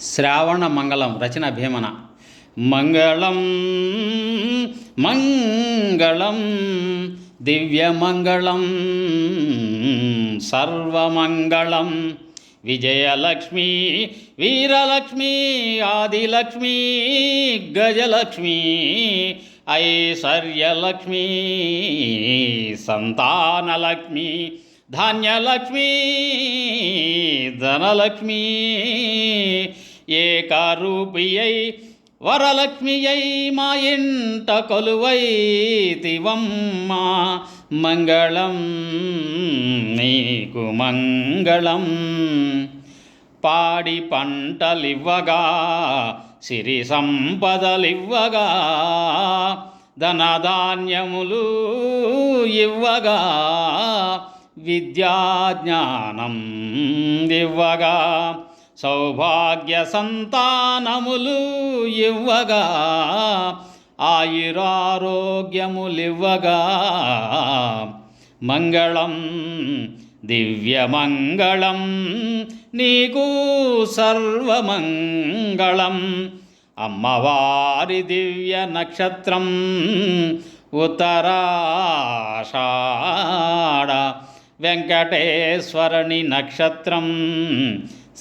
శ్రావణ మంగళం రచన భీమన. మంగళం మంగళం దివ్యమంగళం సర్వమంగళం విజయలక్ష్మి వీరలక్ష్మి ఆదిలక్ష్మి గజలక్ష్మి ఐశ్వర్యలక్ష్మి సంతానలక్ష్మి ధాన్యలక్ష్మి ధనలక్ష్మి ఏకారూపియై వరలక్ష్మియై మా ఇంట కొలువైతివమ్మ మంగళం నీకు మంగళం. పాడి పంటలివ్వగా సిరి సంపదలివ్వగా ధనధాన్యములు ఇవ్వగా విద్యాజ్ఞానం ఇవ్వగా సౌభాగ్య సంతానములు ఇవ్వగా ఆయురారోగ్యములివ్వగా. మంగళం దివ్యమంగళం నీకు సర్వమంగళం. అమ్మవారి దివ్య నక్షత్రం ఉత్తరాషా వెంకటేశ్వరుని నక్షత్రం.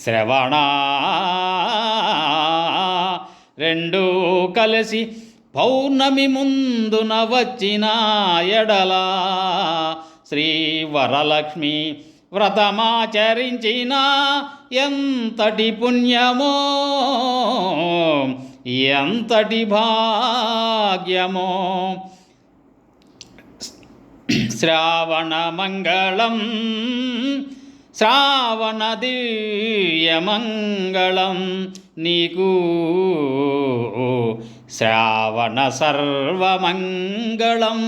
శ్రవణ రెండు కలిసి పౌర్ణమి ముందున వచ్చిన ఎడల శ్రీ వరలక్ష్మి వ్రతమాచరించిన ఎంతటి పుణ్యమో ఎంతటి భాగ్యమో శ్రావణమంగళం శ్రావణ దివ్యమంగళం నీకు శ్రావణ సర్వమంగళం